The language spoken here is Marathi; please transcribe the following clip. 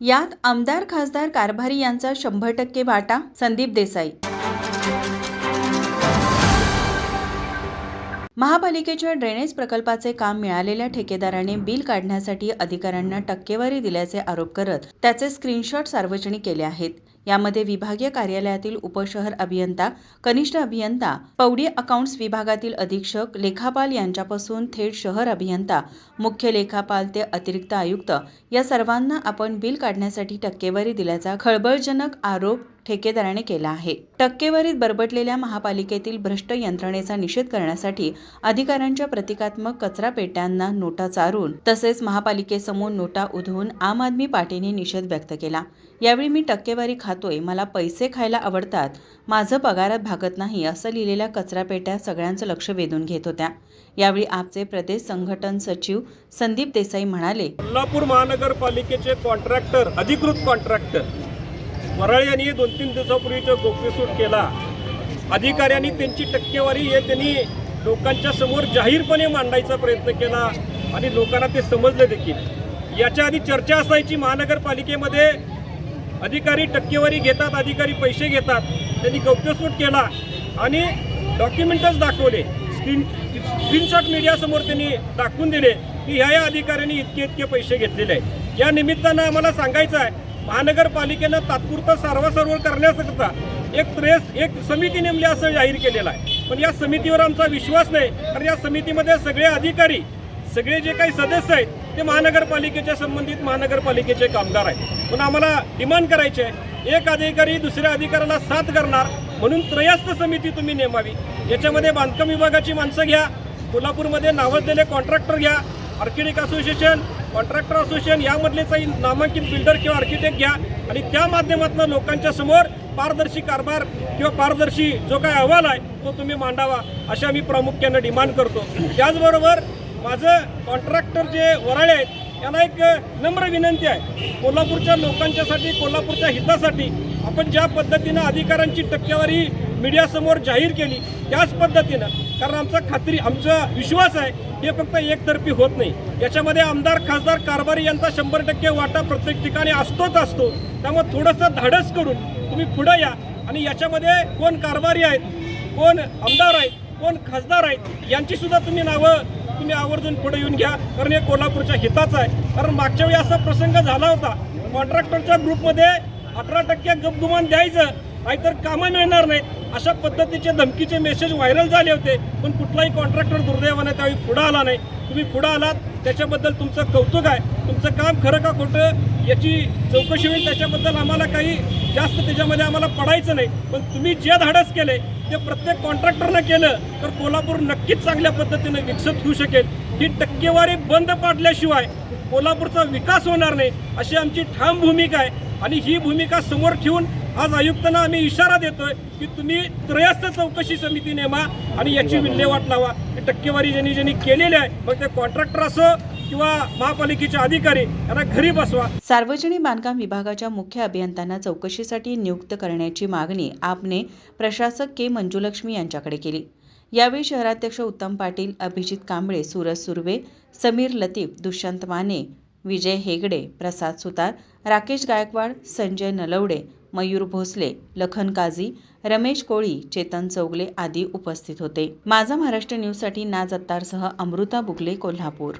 यात आमदार खासदार कारभारी यांचा शंभर टक्के वाटा संदीप देसाई. महापालिकेच्या ड्रेनेज प्रकल्पाचे काम मिळालेल्या ठेकेदाराने बिल काढण्यासाठी अधिकाऱ्यांना टक्केवारी दिल्याचे आरोप करत त्याचे स्क्रीनशॉट सार्वजनिक केले आहेत. यामध्ये विभागीय कार्यालयातील उपशहर अभियंता कनिष्ठ अभियंता पौडी अकाउंट्स विभागातील अधीक्षक लेखापाल यांच्यापासून थेट शहर अभियंता मुख्य लेखापाल ते अतिरिक्त आयुक्त या सर्वांना आपण बिल काढण्यासाठी टक्केवारी दिल्याचा खळबळजनक आरोप ठेकेदाराने केला आहे. टक्केवारीत बरबटलेल्या महापालिकेतील भ्रष्ट यंत्रणेचा निषेध करण्यासाठी अधिकाऱ्यांच्या प्रतिकात्मक कचरा पेट्यांना नोटा चारून तसेच महापालिकेसमोर नोटा उधळून आम आदमी पार्टीने निषेध व्यक्त केला. यावेळी मी टक्केवारी खातोय मला पैसे खायला आवडतात माझं पगारात भागत नाही असं लिहिलेल्या कचरा पेट्या सगळ्यांचं लक्ष वेधून घेत होत्या. यावेळी आपचे प्रदेश संघटन सचिव संदीप देसाई म्हणाले कोल्हापूर महानगरपालिकेचे कॉन्ट्रॅक्टर अधिकृत कॉन्ट्रॅक्टर वराळे यांनी दोन तीन दिवसापूर्वी गोप्यसूट केला. अधिकाऱ्यांनी त्यांची टक्केवारी हे त्यांनी लोकांच्या समोर जाहीरपणे मांडायचा प्रयत्न केला आणि लोकांना ते समजले देखील. याच्या आधी चर्चा असायची महानगरपालिकेमध्ये. अधिकारी टक्केवारी घेतात अधिकारी पैसे घेतात. त्यांनी गौप्यस्फोट केला आणि डॉक्युमेंटच दाखवले. स्क्रीन स्क्रीनशॉट मीडियासमोर त्यांनी दाखवून दिले की ह्या या अधिकाऱ्यांनी इतके इतके पैसे घेतलेले आहेत. या निमित्तानं आम्हाला सांगायचं आहे महानगरपालिकेनं तात्पुरतं सारवासारव करण्याकरता एक प्रेस एक समिती नेमली असं जाहीर केलेलं आहे. पण या समितीवर आमचा विश्वास नाही. कारण या समितीमध्ये सगळे अधिकारी सगळे जे काही सदस्य आहेत ते महानगरपालिकेच्या संबंधित महानगरपालिकेचे कामगार आहेत. पण आम्हाला डिमांड करायचे आहे एक अधिकारी दुसऱ्या अधिकाऱ्याला साथ करणार म्हणून त्रयस्थ समिती तुम्ही नेमावी. याच्यामध्ये बांधकाम विभागाची माणसं घ्या कोल्हापूरमध्ये नावाजलेले कॉन्ट्रॅक्टर घ्या आर्किडिक असोसिएशन कॉन्ट्रॅक्टर असोसिएशन यामधलेचाही नामांकित बिल्डर किंवा आर्किटेक्ट घ्या आणि त्या माध्यमातून लोकांच्या समोर पारदर्शी कारभार किंवा पारदर्शी जो काय अहवाल आहे तो तुम्ही मांडावा अशा मी प्रामुख्यानं डिमांड करतो. त्याचबरोबर माझं कॉन्ट्रॅक्टर जे वराळे आहेत यांना एक नम्र विनंती आहे. कोल्हापूरच्या लोकांच्यासाठी कोल्हापूरच्या हितासाठी आपण ज्या पद्धतीनं अधिकाऱ्यांची टक्केवारी मीडियासमोर जाहीर केली त्याच पद्धतीनं. कारण आमचा खात्री आमचा विश्वास आहे हे फक्त एकतर्फी होत नाही. याच्यामध्ये आमदार खासदार कारभारी यांचा शंभर टक्के वाटा प्रत्येक ठिकाणी असतोच असतो. त्यामुळे थोडंसं धाडस करून तुम्ही पुढं या. आणि याच्यामध्ये कोण कारभारी आहेत कोण आमदार आहेत कोण खासदार आहेत यांचीसुद्धा तुम्ही नावं तुम्ही आवर्जून पुढे येऊन घ्या. कारण हे कोल्हापूरच्या हिताचं आहे. कारण मागच्या वेळी असा प्रसंग झाला होता कॉन्ट्रॅक्टरच्या ग्रुपमध्ये अठरा टक्के गपगुमान द्यायचं. नाहीतर कामं मिळणार नाहीत. अशा पद्धतीचे धमकीचे मेसेज व्हायरल झाले होते. पण कुठलाही कॉन्ट्रॅक्टर दुर्दैवाने त्यावेळी पुढं आला नाही. तुम्ही पुढं आलात त्याच्याबद्दल तुमचं कौतुक आहे. तुमचं काम खरं का खोटं याची चौकशी होईल. त्याच्याबद्दल आम्हाला काही जास्त त्याच्यामध्ये आम्हाला पडायचं नाही. पण तुम्ही जे धाडस केले ते प्रत्येक कॉन्ट्रॅक्टरनं केलं तर कोल्हापूर नक्कीच चांगल्या पद्धतीने विकसित होऊ शकेल. ही टक्केवारी बंद पाडल्याशिवाय कोल्हापूरचा विकास होणार नाही अशी आमची ठाम भूमिका आहे. आणि ही भूमिका समोर ठेवून आज आयुक्तांना आम्ही इशारा देतोय की तुम्ही त्रयस्थ चौकशी समिती नेमा आणि याची विल्हेवाट लावा. टक्केवारी ज्यांनी ज्यांनी केलेली आहे मग ते कॉन्ट्रॅक्टर असो किंवा महापालिकेचे अधिकारी यांना घरी बसवा. सार्वजनिक बांधकाम विभागाच्या मुख्य अभियंत्यांना चौकशीसाठी नियुक्त करण्याची मागणी आपने प्रशासक के मंजुलक्ष्मी यांच्याकडे केली. यावेळी शहराध्यक्ष उत्तम पाटील अभिजित कांबळे सूरज सुर्वे समीर लतीफ दुष्यंत माने विजय हेगडे प्रसाद सुतार राकेश गायकवाड संजय नलवडे मयूर भोसले लखन काझी रमेश कोळी चेतन चौगले आदी उपस्थित होते. माझा महाराष्ट्र न्यूजसाठी नाज अत्तारसह अमृता बुगले कोल्हापूर.